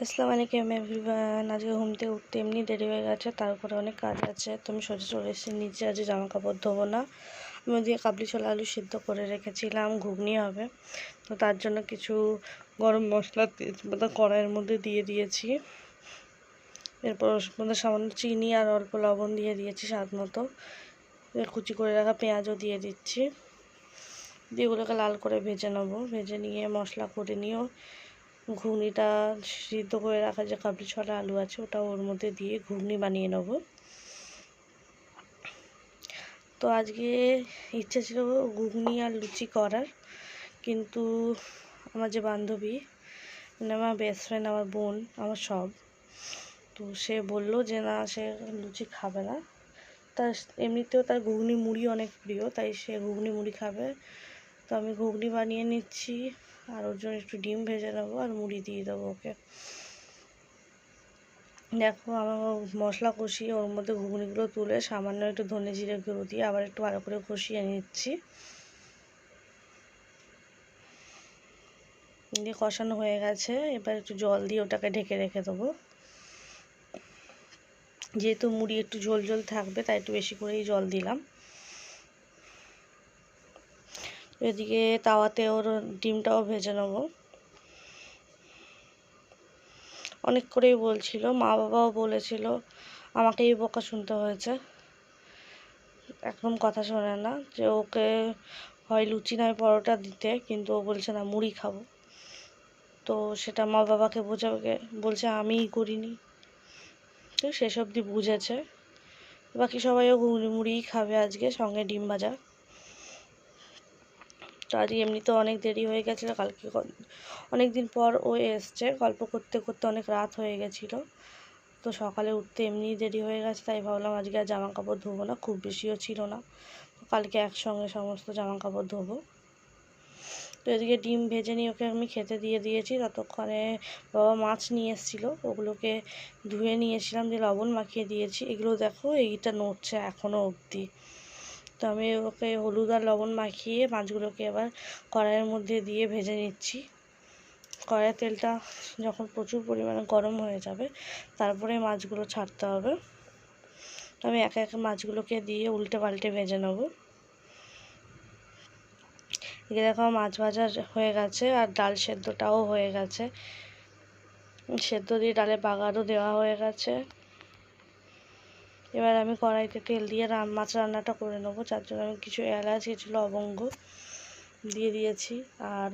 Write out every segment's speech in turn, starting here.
আসসালামু আলাইকুম এভরিওয়ান। আজকে ঘুম থেকে উঠতে এমনি দেরি হয়ে গেছে, তারপরে অনেক কাজ আছে। তো আমি সোজা চলে এসেছি, নিচে আজকে জামা কাপড় ধোবো না। আমি ওদিকে কাবলি ছোলা আলু সিদ্ধ করে রেখেছিলাম, ঘুগনি হবে। তো তার জন্য কিছু গরম মশলা তেজপাতা কড়াইয়ের মধ্যে দিয়ে দিয়েছি। এরপর মধ্যে সামান্য চিনি আর অল্প লবণ দিয়ে দিয়েছি স্বাদ মতো। কুচি করে রাখা পেঁয়াজও দিয়ে দিচ্ছি। দিয়ে এগুলোকে লাল করে ভেজে নেব। ভেজে নিয়ে মশলা করে নিয়েও ঘুগনিটা সিদ্ধ করে রাখা যে কাবলি ছড়া আলু আছে, ওটা ওর মধ্যে দিয়ে ঘুগনি বানিয়ে নেব। তো আজকে ইচ্ছে ছিল ঘুগনি আর লুচি করার, কিন্তু আমার যে বান্ধবী মানে আমার বেস্ট ফ্রেন্ড আমার বোন, আমার সব, তো সে বলল যে না, সে লুচি খাবে না। তার এমনিতেও তার ঘুগনি মুড়ি অনেক প্রিয়, তাই সে ঘুগনি মুড়ি খাবে। তো আমি ঘুগনি বানিয়ে নিচ্ছি। আর ওর জন্য একটু ডিম ভেজে নেব আর মুড়ি দিয়ে দেবো ওকে। দেখো আমার মশলা কষিয়ে ওর মধ্যে ঘুগনিগুলো তুলে সামান্য একটু ধনে জিরে গুঁড়ো দিয়ে আবার একটু ভালো করে কষিয়ে নিচ্ছি। দিয়ে কষানো হয়ে গেছে, এবার একটু জল দিয়ে ওটাকে ঢেকে রেখে দেবো। যেহেতু মুড়ি একটু ঝোল ঝোল থাকবে, তাই একটু বেশি করেই জল দিলাম। এদিকে তাওয়াতে ওর ডিমটাও ভেজে নেব। অনেক করেই বলছিল, মা বাবাও বলেছিল, আমাকেই বকা শুনতে হয়েছে। একদম কথা শোনে না যে ওকে হয় লুচি নয় পরোটা দিতে, কিন্তু ও বলছে, না, মুড়ি খাব। তো সেটা মা বাবাকে বোঝাবে বলছে, আমিই করিনি। তো সেসব দিয়ে বুঝেছে। বাকি সবাইও ঘুগনি মুড়িই খাবে আজকে, সঙ্গে ডিম ভাজা। তো আজ এমনিতে অনেক দেরি হয়ে গেছিল, কালকে অনেক দিন পর ও এসছে, গল্প করতে করতে অনেক রাত হয়ে গেছিল। তো সকালে উঠতে এমনি দেরি হয়ে গেছে, তাই ভাবলাম আজকে আর জামা কাপড় ধোবো না, খুব বেশিও ছিল না। কালকে একসঙ্গে সমস্ত জামা কাপড় ধোবো। তো এদিকে ডিম ভেজে নিয়ে ওকে আমি খেতে দিয়ে দিয়েছি, ততক্ষণে বাবা মাছ নিয়ে এসেছিল, ওগুলোকে ধুয়ে নিয়েছিলাম দিয়ে লবণ মাখিয়ে দিয়েছি। এগুলো দেখো, এইটা নড়ছে এখনও অবধি। তো আমি ওকে হলুদ আর লবণ মাখিয়ে মাছগুলোকে এবার কড়াইয়ের মধ্যে দিয়ে ভেজে নিচ্ছি। কড়াইয়ের তেলটা যখন প্রচুর পরিমাণে গরম হয়ে যাবে, তারপরে মাছগুলো ছাড়তে হবে। তো আমি একে একে মাছগুলোকে দিয়ে উল্টে পাল্টে ভেজে নেব। এদিকে দেখো মাছ ভাজা হয়ে গেছে আর ডাল সেদ্ধটাও হয়ে গেছে। সেদ্ধ দিয়ে ডালে বাগারও দেওয়া হয়ে গেছে। এবার আমি কড়াইতে তেল দিয়ে মাছ রান্নাটা করে নেব। যার জন্য আমি কিছু এলাচ, কিছু লবঙ্গ দিয়ে দিয়েছি। আর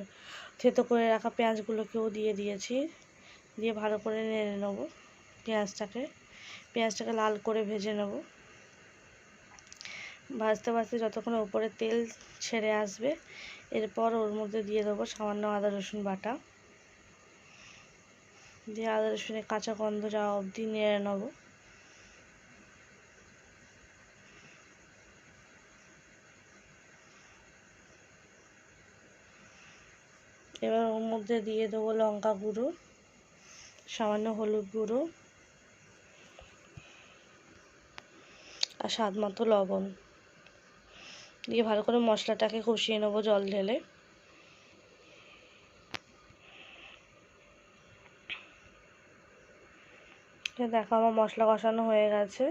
থেতো করে রাখা পেঁয়াজগুলোকেও দিয়ে দিয়েছি। দিয়ে ভালো করে নেড়ে নেব পেঁয়াজটাকে। পেঁয়াজটাকে লাল করে ভেজে নেব। ভাজতে ভাজতে যতক্ষণ ওপরে তেল ছেড়ে আসবে, এরপর ওর মধ্যে দিয়ে দেবো সামান্য আদা, রসুন বাটা। দিয়ে আদা, রসুনের কাঁচা গন্ধ যাওয়া অবধি নেড়ে নেব। এবার ওর মধ্যে দিয়ে দেবো লঙ্কা গুঁড়ো, সামান্য হলুদ গুঁড়ো আর স্বাদ মতো লবণ। দিয়ে ভালো করে মশলাটাকে কষিয়ে নেব জল ঢেলে। দেখো আমার মশলা কষানো হয়ে গেছে।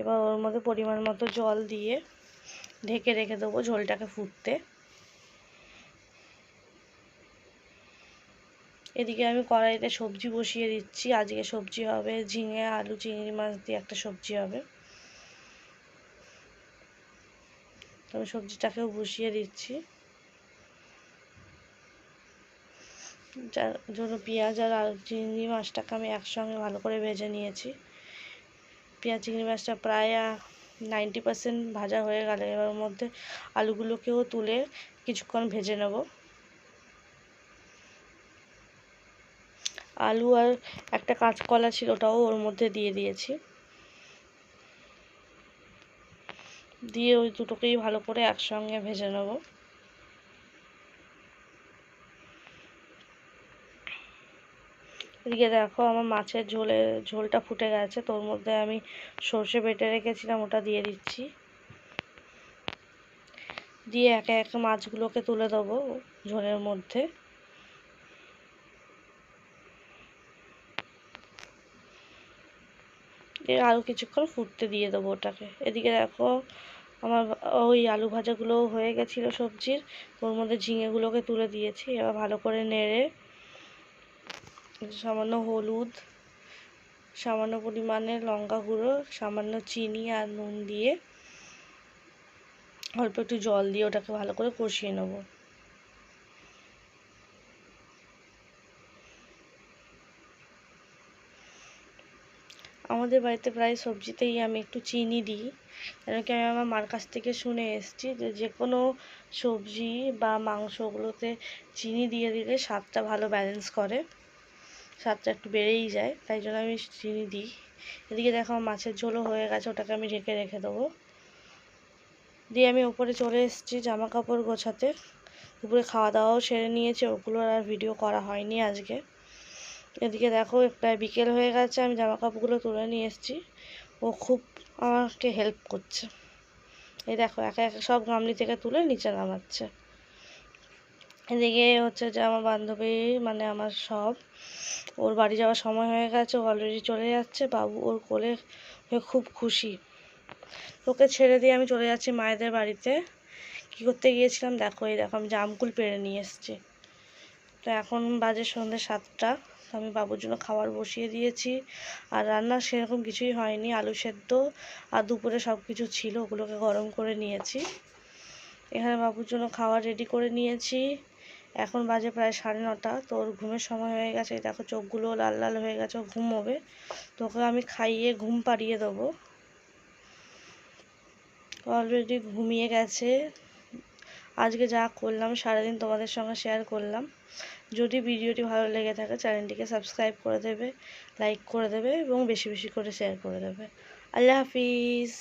এবার ওর মধ্যে পরিমাণ মতো জল দিয়ে ঢেকে রেখে দেবো ঝোলটাকে ফুটতে। এদিকে আমি কড়াইতে সবজি বসিয়ে দিচ্ছি। আজকে সবজি হবে ঝিঙে, আলু, চিংড়ি মাছ দিয়ে একটা সবজি হবে। আমি সবজিটাকেও বসিয়ে দিচ্ছি। যার জন্য পেঁয়াজ আর আলু, চিংড়ি মাছটাকে আমি একসঙ্গে ভালো করে ভেজে নিয়েছি। পেঁয়াজ, চিংড়ি মাছটা প্রায় নাইনটি পার্সেন্ট ভাজা হয়ে গেলে। এবার মধ্যে আলুগুলোকেও তুলে কিছুক্ষণ ভেজে নেব। আলু আর একটা কাঁচকলা ছিল, ওটাও ওর মধ্যে দিয়ে দিয়েছি। দিয়ে ওই দুটোকেই ভালো করে একসঙ্গে ভেজে নেব। এদিকে দেখো আমার মাছের ঝোলে, ঝোলটা ফুটে গেছে, তোর মধ্যে আমি সর্ষে বেটে রেখেছিলাম, ওটা দিয়ে দিচ্ছি। দিয়ে একে একে মাছগুলোকে তুলে দেবো ঝোলের মধ্যে। দিয়ে আরও কিছুক্ষণ ফুটতে দিয়ে দেবো ওটাকে। এদিকে দেখো, আমার ওই আলু ভাজাগুলোও হয়ে গেছিল সবজির। ওর মধ্যে ঝিঙেগুলোকে তুলে দিয়েছি, এবার ভালো করে নেড়ে সামান্য হলুদ, সামান্য পরিমাণে লঙ্কা গুঁড়ো, সামান্য চিনি আর নুন দিয়ে অল্প একটু জল দিয়ে ওটাকে ভালো করে কষিয়ে নেব। আমাদের বাড়িতে প্রায় সবজিতেই আমি একটু চিনি দিই। কেন কি আমি আমার মার কাছ থেকে শুনে এসেছি যে যে কোনো সবজি বা মাংসগুলোতে চিনি দিয়ে দিলে স্বাদটা ভালো ব্যালেন্স করে। স্বাদটা একটু বেড়েই যায়, তাই জন্য আমি চিনি দিই। এদিকে দেখো মাছের ঝোলও হয়ে গেছে, ওটাকে আমি ঢেকে রেখে দেবো। দিয়ে আমি ওপরে চলে এসেছি জামা কাপড় গোছাতে। দুপুরে খাওয়া দাওয়াও সেরে নিয়েছি, ওগুলোর আর ভিডিও করা হয়নি আজকে। এদিকে দেখো, প্রায় বিকেল হয়ে গেছে, আমি জামা কাপড়গুলো তুলে নিয়ে এসেছি। ও খুব আমাকে হেল্প করছে। এই দেখো, একা একা সব গামলি থেকে তুলে নিচে নামাচ্ছে। এদিকে হচ্ছে যে আমার বান্ধবী মানে আমার সব, ওর বাড়ি যাওয়ার সময় হয়ে গেছে অলরেডি চলে যাচ্ছে, বাবু ওর কোলে খুব খুশি। ওকে ছেড়ে দিয়ে আমি চলে যাচ্ছি মায়েদের বাড়িতে। কী করতে গিয়েছিলাম? দেখো, এই দেখো, আমি জামকুল পেরে নিয়ে এসেছি। তো এখন বাজে সন্ধ্যে সাতটা। আমি বাবুর জন্য খাবার বসিয়ে দিয়েছি। আর রান্না সেরকম কিছুই হয়নি। আলু সেদ্ধ আর দুপুরে সব কিছু ছিল, ওগুলোকে গরম করে নিয়েছি। এখানে বাবুর জন্য খাবার রেডি করে নিয়েছি। এখন বাজে প্রায় সাড়ে নটা। তো ওর ঘুমের সময় হয়ে গেছে। দেখো চোখগুলো লাল লাল হয়ে গেছে, ও ঘুমোবে। তোকে আমি খাইয়ে ঘুম পাড়িয়ে দেবো। অলরেডি ঘুমিয়ে গেছে। আজকে যা করলাম, সারাদিন তোমাদের সঙ্গে শেয়ার করলাম। যদি ভিডিওটি ভালো লেগে থাকে চ্যানেলটিকে সাবস্ক্রাইব করে দেবে লাইক করে দেবে এবং বেশি বেশি করে শেয়ার করে দেবে। আল্লাহ হাফিজ।